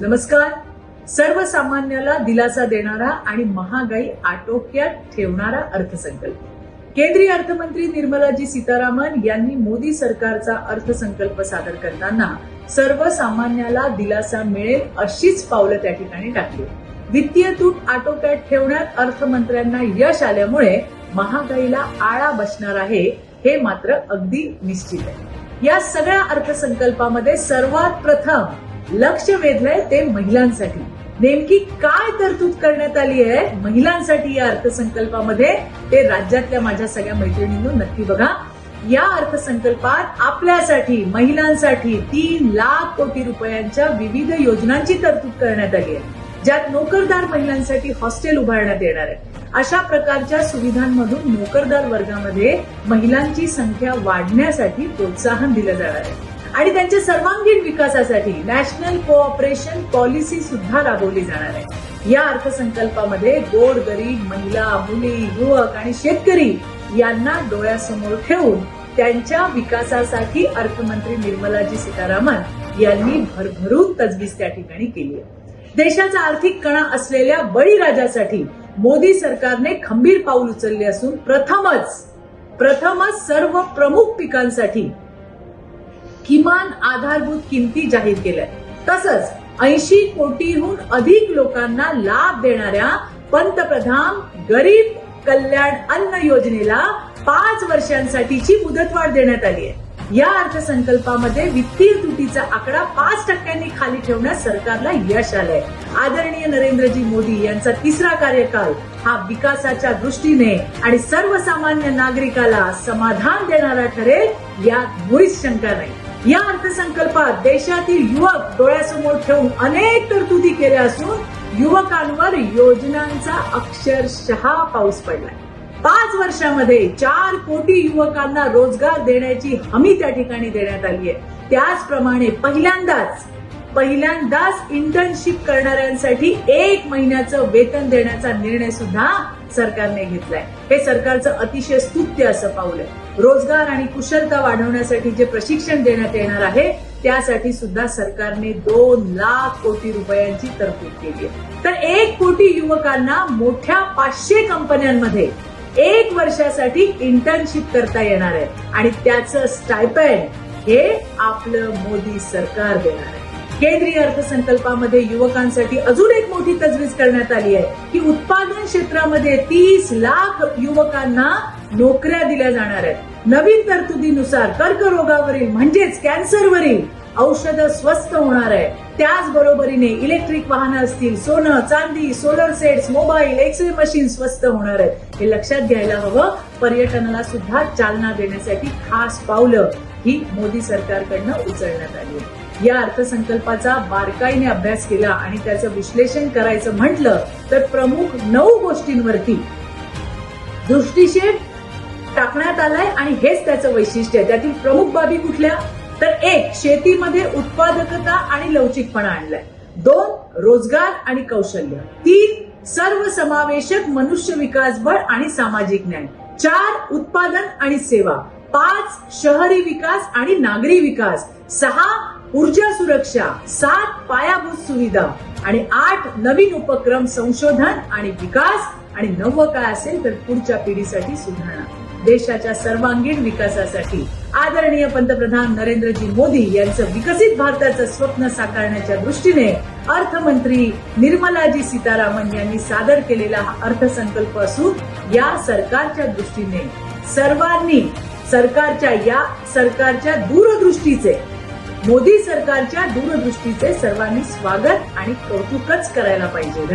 नमस्कार. सर्वसामान्याला दिलासा देणारा आणि महागाई आटोक्यात ठेवणारा अर्थसंकल्प. केंद्रीय अर्थमंत्री निर्मलाजी सीतारामन यांनी मोदी सरकारचा अर्थसंकल्प सादर करताना सर्वसामान्याला दिलासा मिळेल अशीच पावलं त्या ठिकाणी टाकली. वित्तीय तूट आटोक्यात ठेवण्यात अर्थमंत्र्यांना यश आल्यामुळे महागाईला आळा बसणार आहे हे मात्र अगदी निश्चित आहे. या सगळ्या अर्थसंकल्पामध्ये सर्वात प्रथम लक्ष वेधलंय ते महिलांसाठी. नेमकी काय तरतूद करण्यात आली आहे? महिलांसाठी या अर्थसंकल्पामध्ये ते राज्यातल्या माझ्या सगळ्या मैत्रिणींनो नक्की बघा. या अर्थसंकल्पात आपल्यासाठी महिलांसाठी तीन लाख कोटी रुपयांच्या विविध योजनांची तरतूद करण्यात आली आहे. ज्यात नोकरदार महिलांसाठी हॉस्टेल उभारण्यात येणार आहे. अशा प्रकारच्या सुविधांमधून नोकरदार वर्गामध्ये महिलांची संख्या वाढण्यासाठी प्रोत्साहन दिलं जाणार आहे. आणि त्यांच्या सर्वांगीण विकासासाठी नॅशनल कोऑपरेशन पॉलिसी सुद्धा राबवली जाणार आहे. या अर्थसंकल्पामध्ये गोर गरीब महिला मुली युवक आणि शेतकरी यांना डोळ्यासमोर ठेवून त्यांच्या विकासासाठी अर्थमंत्री निर्मलाजी सीतारामन यांनी भरभरून तजवीज त्या ठिकाणी केली आहे. देशाचा आर्थिक कणा असलेल्या बळीराजासाठी मोदी सरकारने खंबीर पाऊल उचलले असून प्रथमच प्रथमच सर्व प्रमुख पिकांसाठी किमान आधारभूत किमती जाहीर केल्या. तसंच ऐंशी कोटीहून अधिक लोकांना लाभ देणाऱ्या पंतप्रधान गरीब कल्याण अन्न योजनेला पाच वर्षांसाठीची मुदतवाढ देण्यात आली आहे. या अर्थसंकल्पामध्ये वित्तीय तुटीचा आकडा पाच टक्क्यांनी खाली ठेवण्यास सरकारला यश आलंय. आदरणीय नरेंद्रजी मोदी यांचा तिसरा कार्यकाल हा विकासाच्या दृष्टीने आणि सर्वसामान्य नागरिकाला समाधान देणारा ठरेल यात मुळीच शंका नाही. या अर्थसंकल्पात देशातील युवक डोळ्यासमोर ठेवून अनेक तरतुदी केल्या असून युवकांवर योजनांचा अक्षरशः पाऊस पडलाय. पाच वर्षामध्ये चार कोटी युवकांना रोजगार देण्याची हमी त्या ठिकाणी देण्यात आली आहे. त्याचप्रमाणे पहिल्यांदाच पहिल्यांदाच इंटर्नशिप करणाऱ्यांसाठी एक महिन्याचं वेतन देण्याचा निर्णय सुद्धा सरकारने घेतलाय. हे सरकारचं अतिशय स्तुत्य असं पाऊल आहे. रोजगार आणि कुशलता वाढवण्यासाठी जे प्रशिक्षण देण्यात येणार आहे त्यासाठी सुद्धा सरकारने दोन लाख कोटी रुपयांची तरतूद केली आहे. तर एक कोटी युवकांना मोठ्या पाचशे कंपन्यांमध्ये एक वर्षासाठी इंटर्नशिप करता येणार आहे. आणि त्याचं स्टायपेंड हे आपलं मोदी सरकार देणार आहे. केंद्रीय अर्थसंकल्पामध्ये युवकांसाठी अजून एक मोठी तजवीज करण्यात आली आहे की उत्पादन क्षेत्रामध्ये तीस लाख युवकांना नोकऱ्या दिल्या जाणार आहेत. नवीन तरतुदीनुसार कर्करोगावरील म्हणजेच कॅन्सरवरील औषधं स्वस्त होणार आहे त्याचबरोबरीने इलेक्ट्रिक वाहनं असतील सोनं चांदी solar sets mobile x ray machine स्वस्त होणार आहेत. हे लक्षात घ्यायला हवं. पर्यटनाला सुद्धा चालना देण्यासाठी खास पावलं ही मोदी सरकारकडनं उचलण्यात आली या अर्थसंकल्पाचा बारकाईने अभ्यास केला आणि त्याचं विश्लेषण करायचं म्हटलं तर प्रमुख नऊ गोष्टींवरती दृष्टिक्षेप टाकण्यात आलाय आणि हेच त्याचं वैशिष्ट्य आहे. त्यातील प्रमुख बाबी कुठल्या? तर एक शेतीमध्ये उत्पादकता आणि लवचिकपणा आणलाय. दोन रोजगार आणि कौशल्य. तीन सर्वसमावेशक मनुष्य विकास बळ आणि सामाजिक न्याय. चार उत्पादन आणि सेवा. पाच शहरी विकास आणि नागरी विकास. सहा ऊर्जा सुरक्षा. सात पायाभूत सुविधा. आणि आठ नवीन उपक्रम संशोधन आणि विकास. आणि नववं काय असेल तर पुढच्या पिढीसाठी सुधारणा. देशाच्या सर्वांगीण विकासासाठी आदरणीय पंतप्रधान नरेंद्रजी मोदी यांचं विकसित भारताचं स्वप्न साकारण्याच्या दृष्टीने अर्थमंत्री निर्मलाजी सीतारामन यांनी सादर केलेला हा अर्थसंकल्प असून या सरकारच्या दृष्टीने सर्वांनी सरकारच्या या सरकारच्या दूरदृष्टीचे मोदी सरकारच्या दूरदृष्टीचे सर्वांनी स्वागत आणि कौतुकच करायला पाहिजे.